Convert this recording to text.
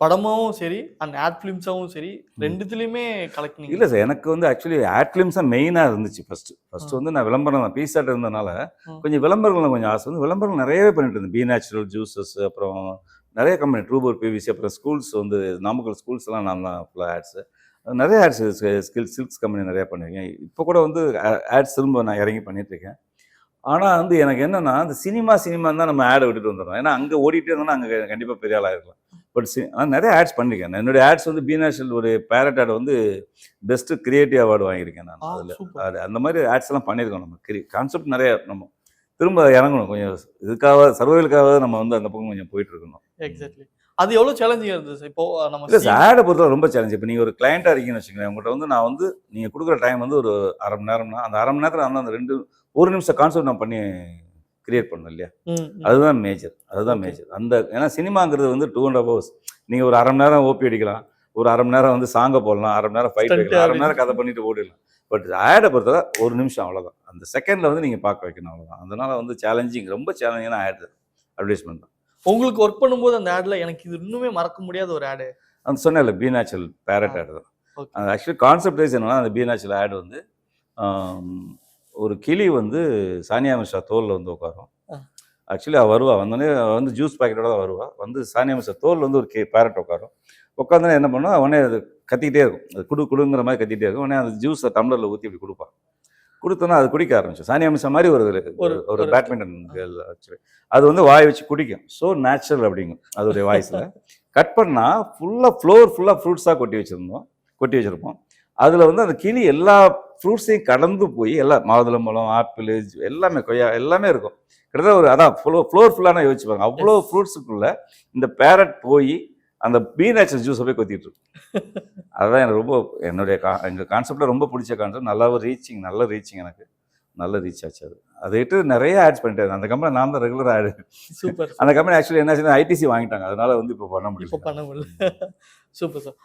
படமாவும் சரி and add ஃபிலிம்ஸாவும் சரி ரெண்டுத்துலயுமே collecting இல்லை சார் எனக்கு வந்து ஆக்சுவலி ஆட் ஃபிலிம்ஸ் தான் மெயினாக இருந்துச்சு ஃபர்ஸ்ட் ஃபர்ஸ்ட் வந்து நான் விளம்பரம் தான் பீஸாட் இருந்தனால. கொஞ்சம் விளம்பரங்கள் கொஞ்சம் ஆசை. வந்து விளம்பரம் நிறையவே பண்ணிட்டு இருந்தேன். பி நேச்சுரல் ஜூஸஸ் அப்புறம் நிறைய கம்பெனி ட்ரூபோர் பிவிசி அப்புறம் ஸ்கூல்ஸ் வந்து நாமக்கல் ஸ்கூல்ஸ் எல்லாம் நான் தான் ஃபுல்லாக ஆட்ஸு நிறைய ஆட்ஸ் ஸ்கில் சில்க்ஸ் கம்பெனி நிறைய பண்ணியிருக்கேன். இப்போ கூட வந்து ஆட்ஸ் திரும்ப நான் இறங்கி பண்ணிட்டு இருக்கேன். ஆனால் வந்து எனக்கு என்னன்னா அந்த சினிமா சினிமா தான் நம்ம ஆடை விட்டுட்டு வந்துடுறோம். ஏன்னா அங்கே ஓடிட்டே இருந்தோம்னா அங்கே கண்டிப்பாக பெரிய ஆளாக இருக்கலாம். பட் சி நிறைய ஆட்ஸ் பண்ணியிருக்கேன் என்னுடைய ஆட்ஸ் வந்து பி நேஷனல் ஒரு பேரட் ஆட் வந்து பெஸ்ட் கிரியேட்டிவ் அவார்டு வாங்கியிருக்கேன் நான் அதில். அது அந்த மாதிரி ஆட்ஸ் எல்லாம் பண்ணியிருக்கோம் நம்ம. கிரி கான்செப்ட் நிறைய நம்ம திரும்ப இறங்கணும். கொஞ்சம் இதுக்காக சர்வைலுக்காக நம்ம வந்து அந்த பக்கம் கொஞ்சம் போயிட்டு இருக்கணும் எக்ஸாக்ட்லி அது எவ்வளவு சேலஞ்சிங் இருந்தது? இப்போ நம்ம இல்லை ஆடை பொறுத்தவரை ரொம்ப சேலஞ்ச் இப்போ நீங்கள் ஒரு கிளைண்ட்டாக இருக்கீங்கன்னு வச்சுக்கோங்களேன் உங்கள்கிட்ட வந்து நான் வந்து நீங்கள் கொடுக்குற டைம் வந்து ஒரு அரை மணி நேரம்னா அந்த அரை மணி நேரத்தில் வந்து அந்த ரெண்டு ஒரு நிமிஷம் கான்செப்ட் நான் பண்ணி கிரியேட் பண்ணணும் இல்லையா. அதுதான் மேஜர் அதுதான். மேஜர் அந்த ஏன்னா சினிமாங்கிறது வந்து டூ அண்ட் ஹவர்ஸ் நீங்கள் ஒரு அரை மணி நேரம் ஓபி அடிக்கலாம் ஒரு அரை மணி நேரம் வந்து சாங்கை போடலாம் அரை மணி நேரம் ஃபைட் வைக்கலாம் அரை மணி நேரம். கதை பண்ணிட்டு ஓடிடலாம். பட் ஆடை பொறுத்தவரை ஒரு நிமிஷம் அவ்வளோதான் அந்த செகண்டில் வந்து நீங்கள் பார்க்க வைக்கணும் அவ்வளோதான் அதனால வந்து சேலஞ்சிங் ரொம்ப சேலஞ்சிங்கான ஆட் அட்வர்டைஸ்மெண்ட் தான். உங்களுக்கு ஒர்க் பண்ணும்போது அந்த ஆட்ல எனக்கு இது இன்னுமே மறக்க முடியாத ஒரு ஆடு அந்த சொன்னேன்ல பி நேச்சுரல் பேரட் ஆட் தான். ஆக்சுவலி கான்செப்ட் வைஸ் என்னன்னா அந்த பி நேச்சுரல் ஆட் வந்து ஒரு கிளி வந்து சானியா மிஸ்ரா தோலில் வந்து உட்காரும். ஆக்சுவலி அவள் வருவா. வந்தோடனே வந்து ஜூஸ் பாக்கெட்டோட தான் வருவா. வந்து சானியா மிஸ்ரா தோல் வந்து ஒரு கே பேரட் உட்காரும். உட்காந்தோன்னே என்ன பண்ணுவா? உடனே அது கத்திக்கிட்டே இருக்கும். அது குடு குடுங்கிற மாதிரி கத்திக்கிட்டே இருக்கும். உடனே அந்த ஜூஸை டம்ளரில் ஊற்றி இப்படி கொடுப்பா. கொடுத்தோன்னா அது குடிக்க ஆரம்பிச்சு சானியா மிஸ்ரா மாதிரி ஒரு ஒரு ஒரு- ஒரு ஒரு- பேட்மிண்டன் கேர்ள் ஆக்சுவலி அது வந்து வாய் வச்சு குடிக்கும். ஸோ நேச்சுரல் அப்படிங்கும் அதோடைய வாய்ஸில். கட் பண்ணால் ஃபுல்லாக ஃப்ளோர் ஃபுல்லாக ஃப்ரூட்ஸாக கொட்டி வச்சுருந்தோம். கொட்டி வச்சுருப்போம். அதில் வந்து அந்த கிளி எல்லா ஃப்ரூட்ஸையும் கடந்து போய் எல்லா மாதுளம்பழம் ஆப்பிள் எல்லாமே கொய்யா எல்லாமே இருக்கும். கிட்டத்தட்ட ஒரு அதான் ஃப்ளோ ஃப்ளோர் ஃபுல்லான யோசிச்சுப்பாங்க அவ்வளோ ஃப்ரூட்ஸுக்குள்ள இந்த பேரட் போய் அந்த பீ நேச்சர் ஜூஸை போய் கொத்திட்டு இருக்கும். அதுதான் எனக்கு ரொம்ப என்னுடைய கா எங்கள் கான்செப்டில் ரொம்ப பிடிச்ச கான்செப்ட் நல்லா ரீச்சிங் நல்ல ரீச்சிங் எனக்கு. நல்ல ரீச் ஆச்சு அது. அதை விட்டு நிறைய ஆட்ஸ் பண்ணிட்டே இருந்தேன். அந்த கம்பெனி நான் தான் ரெகுலர் ஆடு சூப்பர் அந்த கம்பெனி ஆக்சுவலி என்ன ஐடிசி வாங்கிட்டாங்க. அதனால வந்து இப்போ பண்ண முடியல. பண்ண முடியல. Super sir